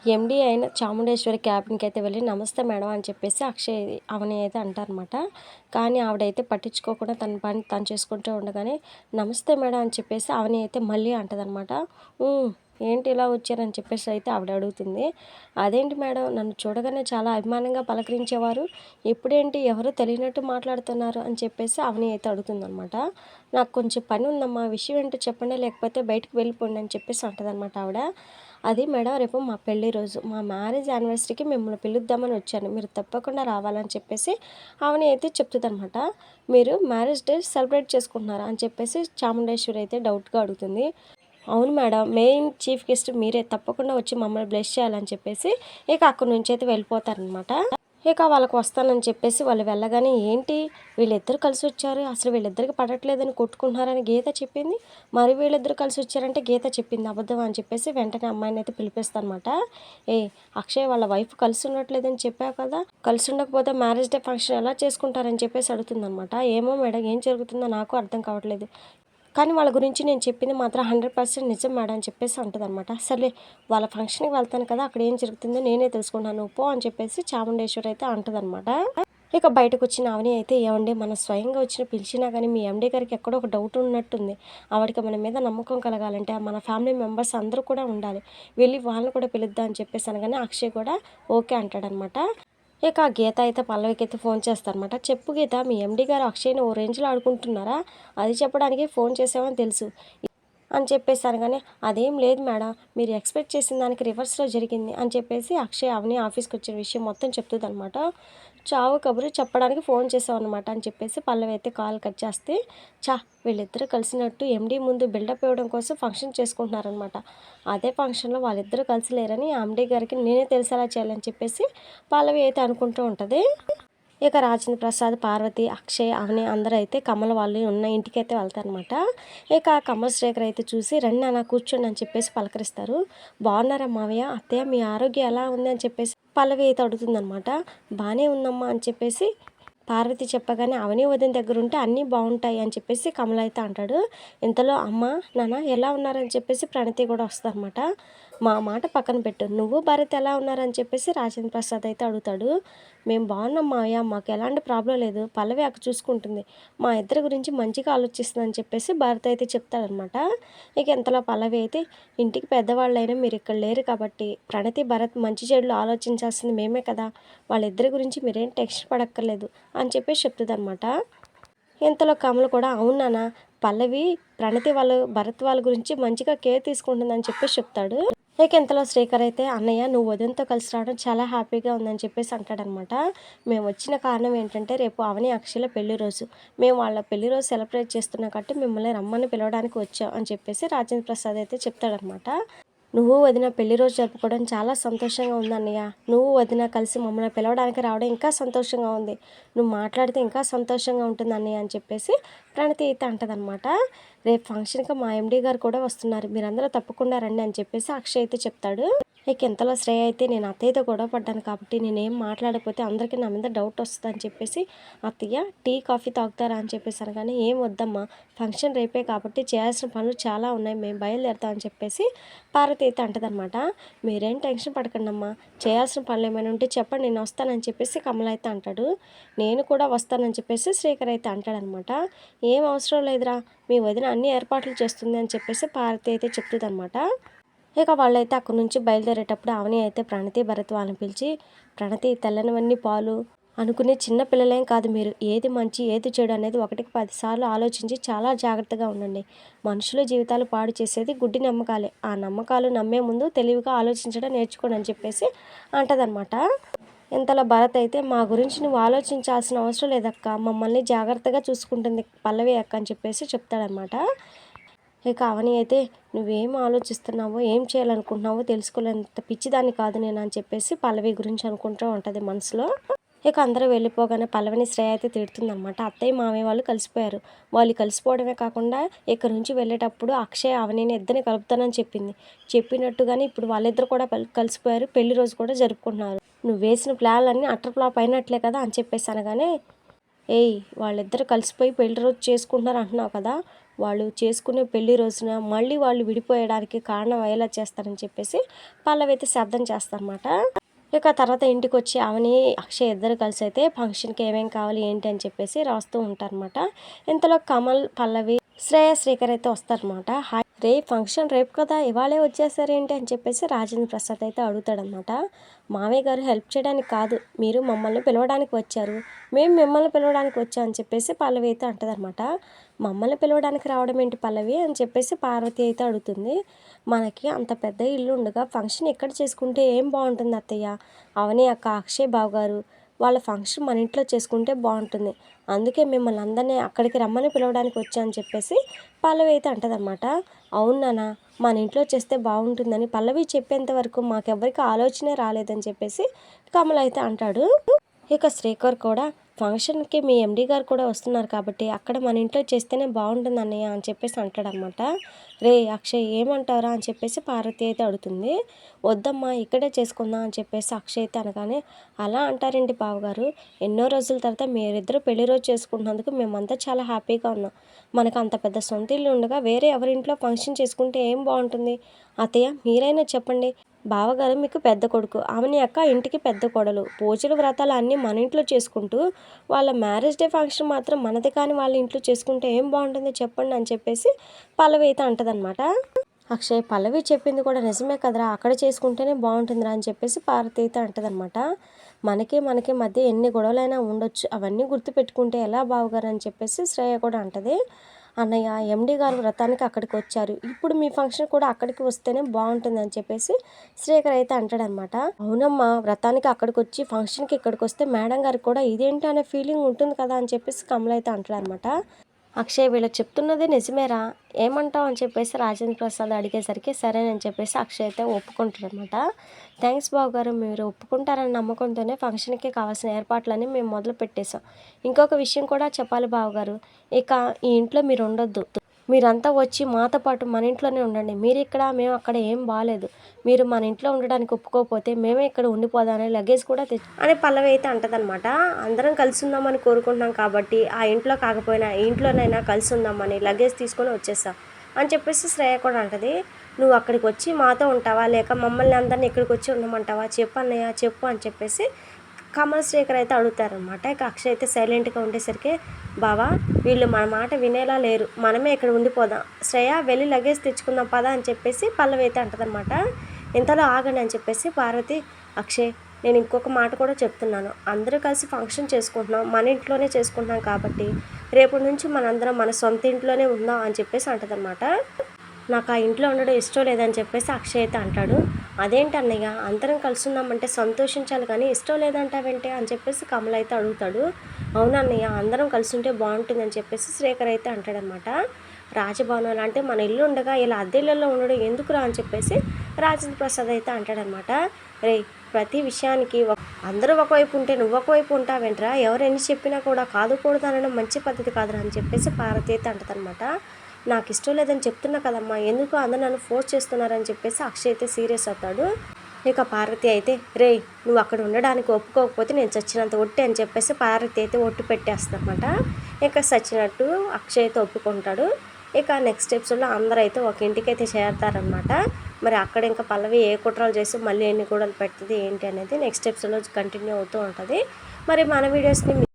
ఎండి అయిన చాముండేశ్వరి క్యాబిన్కి అయితే వెళ్ళి నమస్తే మేడం అని చెప్పేసి అక్షయ్ అవని అయితే అంటారనమాట కానీ ఆవిడైతే పట్టించుకోకుండా తన పని తను చేసుకుంటూ ఉండగానే నమస్తే మేడం అని చెప్పేసి అవని అయితే మళ్ళీ అంటదనమాట ఏంటి ఇలా వచ్చారని చెప్పేసి అయితే ఆవిడ అడుగుతుంది. అదేంటి మేడం? నన్ను చూడగానే చాలా అభిమానంగా పలకరించేవారు. ఇప్పుడేంటి? ఎవరో తెలియనట్టు మాట్లాడుతున్నారు అని చెప్పేసి అవని అయితే అడుగుతుందనమాట నాకు కొంచెం పని ఉందమ్మా. విషయం ఏంటో చెప్పండి. లేకపోతే బయటకు వెళ్ళిపోండి అని చెప్పేసి అంటదనమాట ఆవిడ. అది మేడం రేపు మా పెళ్ళి రోజు మా మ్యారేజ్ యానివర్సరీకి మిమ్మల్ని పిలుద్దామని వచ్చాను. మీరు తప్పకుండా రావాలని చెప్పేసి అవని అయితే చెప్తుందనమాట మీరు మ్యారేజ్ డే సెలబ్రేట్ చేసుకుంటున్నారా అని చెప్పేసి చాముండేశ్వరి అయితే డౌట్గా అడుగుతుంది. అవును మేడం మెయిన్ చీఫ్ గెస్ట్ మీరే తప్పకుండా వచ్చి మమ్మల్ని బ్లెస్ చేయాలని చెప్పేసి ఇక అక్కడి నుంచి అయితే వెళ్ళిపోతారనమాట ఇక వాళ్ళకి వస్తానని చెప్పేసి వాళ్ళు వెళ్ళగానే ఏంటి వీళ్ళిద్దరు కలిసి వచ్చారు? అసలు వీళ్ళిద్దరికి పడట్లేదని కొట్టుకుంటున్నారని గీత చెప్పింది. మరి వీళ్ళిద్దరు కలిసి వచ్చారంటే గీత చెప్పింది అబద్ధం అని చెప్పేసి వెంటనే అమ్మాయిని అయితే పిలిపిస్తానమాట. ఏ అక్షయ్ వాళ్ళ వైఫ్ కలిసి ఉండట్లేదని చెప్పావు కదా? కలిసి ఉండకపోతే మ్యారేజ్ డే ఫంక్షన్ ఎలా చేసుకుంటారని చెప్పేసి అడుగుతుందనమాట. ఏమో మేడం ఏం జరుగుతుందో నాకు అర్థం కావట్లేదు. కానీ వాళ్ళ గురించి నేను చెప్పింది మాత్రం హండ్రెడ్ పర్సెంట్ నిజం మేడం అని చెప్పేసి అంటుందన్నమాట. సరే వాళ్ళ ఫంక్షన్కి వెళ్తాను కదా అక్కడ ఏం జరుగుతుందో నేనే తెలుసుకుంటాను పో అని చెప్పేసి చాముండేశ్వరి అయితే అంటుందన్నమాట. ఇక బయటకు వచ్చిన అవని అయితే ఏమండి మన స్వయంగా వచ్చిన పిలిచినా కానీ మీ ఎండి గారికి ఎక్కడో ఒక డౌట్ ఉన్నట్టుంది. ఆవిడకి మన మీద నమ్మకం కలగాలంటే మన ఫ్యామిలీ మెంబర్స్ అందరూ కూడా ఉండాలి. వెళ్ళి వాళ్ళని కూడా పిలుద్దాం అని చెప్పేసి అనగానే అక్షయ్ కూడా ఓకే అంటాడనమాట ఇక ఆ గీత అయితే పల్లవికి అయితే ఫోన్ చేస్తారనమాట చెప్పు గీత మీ ఎండి గారు అక్షయ్ని ఓ రేంజ్లో ఆడుకుంటున్నారా? అది చెప్పడానికి ఫోన్ చేసామని తెలుసు. అని చెప్పేసాను కానీ అదేం లేదు మేడం. మీరు ఎక్స్పెక్ట్ చేసిన దానికి రివర్స్లో జరిగింది అని చెప్పేసి అక్షయ్ అవని ఆఫీస్కి వచ్చిన విషయం మొత్తం చెప్తుంది అనమాట చావు కబురు చెప్పడానికి ఫోన్ చేసాం అనమాట అని చెప్పేసి పల్లవి అయితే కాల్ కట్ చేస్తే చా వీళ్ళిద్దరూ కలిసినట్టు ఎండీ ముందు బిల్డప్ ఇవ్వడం కోసం ఫంక్షన్ చేసుకుంటున్నారనమాట అదే ఫంక్షన్లో వాళ్ళిద్దరూ కలిసి లేరని ఎండీ గారికి నేనే తెలిసేలా చేయాలని చెప్పేసి పల్లవి అయితే అనుకుంటూ ఉంటుంది. ఇక రాజేంద్ర ప్రసాద్ పార్వతి అక్షయ్ అవని అందరూ అయితే కమల వాళ్ళు ఉన్న ఇంటికి అయితే వెళ్తారనమాట ఇక కమల్ శ్రేఖర్ అయితే చూసి రండి అన్న కూర్చోండి అని చెప్పేసి పలకరిస్తారు. బాగున్నారా మావయ్య? అత్తయ్య మీ ఆరోగ్యం ఎలా ఉంది? అని చెప్పేసి పల్లవి అయితే అడుగుతుందనమాట బాగానే ఉందమ్మా అని చెప్పేసి పార్వతి చెప్పగానే అవని వదిన దగ్గర ఉంటే అన్నీ బాగుంటాయి అని చెప్పేసి కమల అయితే అంటాడు. ఇంతలో అమ్మ నాన్న ఎలా ఉన్నారని చెప్పేసి ప్రణతి కూడా వస్తుందన్నమాట. మా మాట పక్కన పెట్టు. నువ్వు భరత్ ఎలా ఉన్నారని చెప్పేసి రాజేంద్ర ప్రసాద్ అయితే అడుగుతాడు. మేము బాగున్నాం మావయ్య. మాకు ఎలాంటి ప్రాబ్లం లేదు. పల్లవి అక్క చూసుకుంటుంది. మా ఇద్దరి గురించి మంచిగా ఆలోచిస్తుందని చెప్పేసి భరత్ అయితే చెప్తాడనమాట. ఇక ఇంతలో పల్లవి అయితే ఇంటికి పెద్దవాళ్ళైనా మీరు ఇక్కడ లేరు కాబట్టి ప్రణతి భరత్ మంచి చెడులు ఆలోచించాల్సింది మేమే కదా. వాళ్ళిద్దరి గురించి మీరేం టెన్షన్ పడక్కర్లేదు అని చెప్పేసి చెప్తుంది అనమాట ఇంతలో కమలు కూడా అవునానా పల్లవి ప్రణతి వాళ్ళు భరత్ వాళ్ళ గురించి మంచిగా కేర్ తీసుకుంటుందని చెప్పేసి చెప్తాడు. ఇక ఇంతలో శ్రీకర్ అయితే అన్నయ్య నువ్వు వదినతో కలిసి రావడం చాలా హ్యాపీగా ఉందని చెప్పేసి అంటాడనమాట. మేము వచ్చిన కారణం ఏంటంటే రేపు అవని అక్షయల పెళ్ళి రోజు. మేము వాళ్ళ పెళ్ళి రోజు సెలబ్రేట్ చేస్తున్నాం కాబట్టి మిమ్మల్ని రమ్మని పిలవడానికి వచ్చాం అని చెప్పేసి రాజేంద్ర ప్రసాద్ అయితే చెప్తాడనమాట. నువ్వు వదిన పెళ్ళి రోజు జరుపుకోవడం చాలా సంతోషంగా ఉంది అన్నయ్య నువ్వు వదిన కలిసి మమ్మల్ని పిలవడానికి రావడం ఇంకా సంతోషంగా ఉంది. నువ్వు మాట్లాడితే ఇంకా సంతోషంగా ఉంటుంది అన్నయ్య అని చెప్పేసి ప్రణతి అయితే అంటదనమాట రేపు ఫంక్షన్కి మా ఎండీ గారు కూడా వస్తున్నారు. మీరందరూ తప్పకుండా రండి అని చెప్పేసి అక్షయ్ అయితే చెప్తాడు. ఇక ఇంతలో శ్రేయ అయితే నేను అత్తయ్యతో గొడవ పడ్డాను కాబట్టి నేనేం మాట్లాడకపోతే అందరికీ నా మీద డౌట్ వస్తుంది అని చెప్పేసి అత్తయ్య టీ కాఫీ తాగుతారా అని చెప్పేసి అనగానే ఏం వద్దమ్మా ఫంక్షన్ రేపే కాబట్టి చేయాల్సిన పనులు చాలా ఉన్నాయి మేము బయలుదేరుతాం అని చెప్పేసి పార్వతి అయితే అంటదనమాట మీరేం టెన్షన్ పడకండి అమ్మా చేయాల్సిన పనులు ఏమైనా ఉంటే చెప్పండి నేను వస్తానని చెప్పేసి కమల అయితే అంటాడు. నేను కూడా వస్తానని చెప్పేసి శ్రీకర్ అయితే అంటాడనమాట. ఏం అవసరం లేదురా మీ వదిన అన్ని ఏర్పాట్లు చేస్తుంది అని చెప్పేసి పార్వతి అయితే చెప్తుందనమాట. ఇక వాళ్ళైతే అక్కడి నుంచి బయలుదేరేటప్పుడు అవని అయితే ప్రణతి భరత్ వాళ్ళని పిలిచి ప్రణతి తెల్లనివన్నీ పాలు అనుకునే చిన్న పిల్లలేం కాదు మీరు. ఏది మంచి ఏది చెడు అనేది ఒకటికి పదిసార్లు ఆలోచించి చాలా జాగ్రత్తగా ఉండండి. మనుషుల జీవితాలు పాడు చేసేది గుడ్డి నమ్మకాలే. ఆ నమ్మకాలు నమ్మే ముందు తెలివిగా ఆలోచించడం నేర్చుకోండి అని చెప్పేసి అంటదనమాట ఇంతలా భరత్ అయితే మా గురించి నువ్వు ఆలోచించాల్సిన అవసరం లేదక్క. మమ్మల్ని జాగ్రత్తగా చూసుకుంటుంది పల్లవి అక్క అని చెప్పేసి చెప్తాడనమాట ఇక అవని అయితే నువ్వేం ఆలోచిస్తున్నావో ఏం చేయాలనుకుంటున్నావో తెలుసుకోలేంత పిచ్చిదాన్ని కాదు నేను అని చెప్పేసి పల్లవి గురించి అనుకుంటూ ఉంటుంది మనసులో. ఇక అందరూ వెళ్ళిపోగానే పల్లవిని శ్రేయ అయితే తిడుతుందనమాట అత్తయ్య మామయ్య వాళ్ళు కలిసిపోయారు. వాళ్ళు కలిసిపోవడమే కాకుండా ఇక్కడ నుంచి వెళ్ళేటప్పుడు అక్షయ్ అవనిని ఇద్దరిని కలుపుతానని చెప్పింది. చెప్పినట్టుగానే ఇప్పుడు వాళ్ళిద్దరు కూడా కలిసిపోయారు. పెళ్ళి రోజు కూడా జరుపుకుంటున్నారు. నువ్వు వేసిన ప్లాన్లన్నీ అట్టర్ ఫ్లాప్ అయినట్లే కదా అని చెప్పేసి అనగానే ఏయ్ వాళ్ళిద్దరు కలిసిపోయి పెళ్ళి రోజు చేసుకుంటున్నారు అంటున్నావు కదా. వాళ్ళు చేసుకునే పెళ్ళి రోజున మళ్ళీ వాళ్ళు విడిపోయడానికి కారణం అయ్యేలా చేస్తారని చెప్పేసి పల్లవి అయితే శబ్దం చేస్తారన్నమాట. ఇక తర్వాత ఇంటికి వచ్చి అవని అక్షయ్ ఇద్దరు కలిసి అయితే ఫంక్షన్కి ఏమేమి కావాలి ఏంటి అని చెప్పేసి రాస్తూ ఉంటారన్నమాట. ఇంతలో కమల్ పల్లవి శ్రేయ శ్రీకర్ అయితే వస్తారనమాట హాయ్. రే ఫంక్షన్ రేపు కదా ఇవాళే వచ్చేసారేంటి అని చెప్పేసి రాజేంద్ర ప్రసాద్ అయితే అడుగుతాడనమాట మావయ్య గారు హెల్ప్ చేయడానికి కాదు మీరు మమ్మల్ని పిలవడానికి వచ్చారు. మేము మిమ్మల్ని పిలవడానికి వచ్చాం అని చెప్పేసి పల్లవి అయితే అంటదనమాట మమ్మల్ని పిలవడానికి రావడం ఏంటి పల్లవి అని చెప్పేసి పార్వతి అయితే అడుగుతుంది. మనకి అంత పెద్ద ఇల్లు ఉండగా ఫంక్షన్ ఎక్కడ చేసుకుంటే ఏం బాగుంటుంది అత్తయ్య? అవని అక్క అక్షయ్ బావు గారు వాళ్ళ ఫంక్షన్ మన ఇంట్లో చేసుకుంటే బాగుంటుంది. అందుకే మిమ్మల్ని అందరినీ అక్కడికి రమ్మని పిలవడానికి వచ్చాను చెప్పేసి పల్లవి అయితే అంటదనమాట అవునానా మన ఇంట్లో చేస్తే బాగుంటుందని పల్లవి చెప్పేంత వరకు మాకెవ్వరికి ఆలోచనే రాలేదని చెప్పేసి కమల్ అయితే అంటాడు. ఇక శ్రీకర్ కూడా ఫంక్షన్కి మీ ఎండి గారు కూడా వస్తున్నారు కాబట్టి అక్కడ మన ఇంట్లో చేస్తేనే బాగుంటుంది అన్నయ్య అని చెప్పేసి అంటాడనమాట రే అక్షయ్ ఏమంటారా అని చెప్పేసి పార్వతి అయితే అడుగుతుంది. వద్దమ్మా ఇక్కడే చేసుకుందాం అని చెప్పేసి అక్షయ్ అయితే అనగానే అలా అంటారండి బావగారు. ఎన్నో రోజుల తర్వాత మీరిద్దరు పెళ్ళి రోజు చేసుకుంటున్నందుకు మేమంతా చాలా హ్యాపీగా ఉన్నాం. మనకు అంత పెద్ద సొంత ఇల్లు ఉండగా వేరే ఎవరింట్లో ఫంక్షన్ చేసుకుంటే ఏం బాగుంటుంది? అతయ్య మీరైనా చెప్పండి. బావగారు మీకు పెద్ద కొడుకు. ఆమెని అక్క ఇంటికి పెద్ద కొడలు. పూజలు వ్రతాలు అన్నీ మన ఇంట్లో చేసుకుంటూ వాళ్ళ మ్యారేజ్ డే ఫంక్షన్ మాత్రం మనది కానీ వాళ్ళ ఇంట్లో చేసుకుంటే ఏం బాగుంటుంది చెప్పండి అని చెప్పేసి పల్లవి అయితే అంటదనమాట అక్షయ్ పల్లవి చెప్పింది కూడా నిజమే కదరా. అక్కడ చేసుకుంటేనే బాగుంటుందిరా అని చెప్పేసి పార్వతి అయితే అంటదనమాట మనకి మనకి మధ్య ఎన్ని గొడవలైనా ఉండొచ్చు. అవన్నీ గుర్తుపెట్టుకుంటే ఎలా బావగారు అని చెప్పేసి శ్రేయ కూడా అంటది. అన్నయ్య ఎండి గారు వ్రతానికి అక్కడికి వచ్చారు. ఇప్పుడు మీ ఫంక్షన్ కూడా అక్కడికి వస్తేనే బాగుంటుంది అని చెప్పేసి శ్రీకర్ అయితే అంటాడనమాట అవునమ్మా వ్రతానికి అక్కడికి వచ్చి ఫంక్షన్కి ఇక్కడికి వస్తే మేడం గారికి కూడా ఇదేంటి అనే ఫీలింగ్ ఉంటుంది కదా అని చెప్పేసి కమల అయితే అంటాడనమాట అక్షయ్ వీళ్ళు చెప్తున్నది నిజమేరా? ఏమంటావు అని చెప్పేసి రాజేంద్ర ప్రసాద్ అడిగేసరికి సరేనని చెప్పేసి అక్షయ్ అయితే ఒప్పుకుంటారనమాట థ్యాంక్స్ బాబు గారు మీరు ఒప్పుకుంటారని నమ్మకంతోనే ఫంక్షన్కి కావాల్సిన ఏర్పాట్లన్నీ మేము మొదలు పెట్టేశాం ఇంకొక విషయం కూడా చెప్పాలి బావగారు. ఇక ఈ ఇంట్లో మీరు ఉండొద్దు. మీరంతా వచ్చి మాతో పాటు మన ఇంట్లోనే ఉండండి. మీరు ఇక్కడ మేము అక్కడ ఏం బాగాలేదు మీరు మన ఇంట్లో ఉండడానికి ఒప్పుకోకపోతే మేమే ఇక్కడ ఉండిపోదామని లగేజ్ కూడా తెచ్చు అని పల్లవి అయితే అంటదనమాట అందరం కలిసి ఉందామని కోరుకుంటున్నాం కాబట్టి ఆ ఇంట్లో కాకపోయినా ఈ ఇంట్లోనైనా కలిసి ఉందామని లగేజ్ తీసుకొని వచ్చేస్తాం అని చెప్పేసి శ్రేయ కూడా అంటది. నువ్వు అక్కడికి వచ్చి మాతో ఉంటావా? లేక మమ్మల్ని అందరిని ఇక్కడికి వచ్చి ఉండమంటావా? చెప్పు అన్నయ్య చెప్పు అని చెప్పేసి కమల్ శ్రీకర్ అయితే అడుగుతారనమాట ఇక అక్షయ్ అయితే సైలెంట్గా ఉండేసరికి బావా వీళ్ళు మన మాట వినేలా లేరు. మనమే ఇక్కడ ఉండిపోదాం. శ్రేయ వెళ్ళి లగేజ్ తెచ్చుకుందాం పదా అని చెప్పేసి పల్లవి అయితే అంటదనమాట ఇంతలో ఆగండి అని చెప్పేసి పార్వతి అక్షయ్ నేను ఇంకొక మాట కూడా చెప్తున్నాను. అందరూ కలిసి ఫంక్షన్ చేసుకుంటున్నాం. మన ఇంట్లోనే చేసుకుంటున్నాం కాబట్టి రేపటి నుంచి మనందరం మన సొంత ఇంట్లోనే ఉందాం అని చెప్పేసి అంటదనమాట నాకు ఆ ఇంట్లో ఉండడం ఇష్టం లేదని చెప్పేసి అక్షయ్ అయితే అంటాడు. అదేంటన్నయ్య అందరం కలిసి ఉన్నామంటే సంతోషించాలి కానీ ఇష్టం లేదంటావేంటే అని చెప్పేసి కమల్ అయితే అడుగుతాడు. అవునన్నయ్య అందరం కలిసి ఉంటే బాగుంటుందని చెప్పేసి శ్రీకర్ అయితే అంటాడనమాట. రాజభవనాలు అంటే మన ఇల్లు ఉండగా ఇలా అద్దె ఇళ్ళల్లో ఉండడం ఎందుకురా అని చెప్పేసి రాజేంద్ర ప్రసాద్ అయితే అంటాడనమాట. రే ప్రతి విషయానికి అందరూ ఒకవైపు ఉంటే నువ్వు ఒకవైపు ఉంటావేంట్రా ఎవరు ఎన్ని చెప్పినా కూడా కాదు కూడదు అనడం మంచి పద్ధతి కాదురా అని చెప్పేసి పార్వతి అయితే అంటదనమాట. నాకు ఇష్టం లేదని చెప్తున్నా కదమ్మా. ఎందుకు అందరూ నన్ను ఫోర్స్ చేస్తున్నారని చెప్పేసి అక్షయ్ అయితే సీరియస్ అవుతాడు. ఇక పార్వతి అయితే రే నువ్వు అక్కడ ఉండడానికి ఒప్పుకోకపోతే నేను చచ్చినంత ఒట్టి అని చెప్పేసి పార్వతి అయితే ఒట్టు పెట్టేస్తానమాట ఇక చచ్చినట్టు అక్షయ్ అయితే ఒప్పుకుంటాడు. ఇక నెక్స్ట్ ఎపిసోడ్లో అందరూ అయితే ఒక ఇంటికి అయితే చేరతారనమాట మరి అక్కడ ఇంకా పల్లవి ఏ కుట్రలు చేసి మళ్ళీ ఎన్ని కూడలు పెడుతుంది ఏంటి అనేది నెక్స్ట్ ఎపిసోడ్లో కంటిన్యూ అవుతూ ఉంటుంది. మరి మన వీడియోస్ని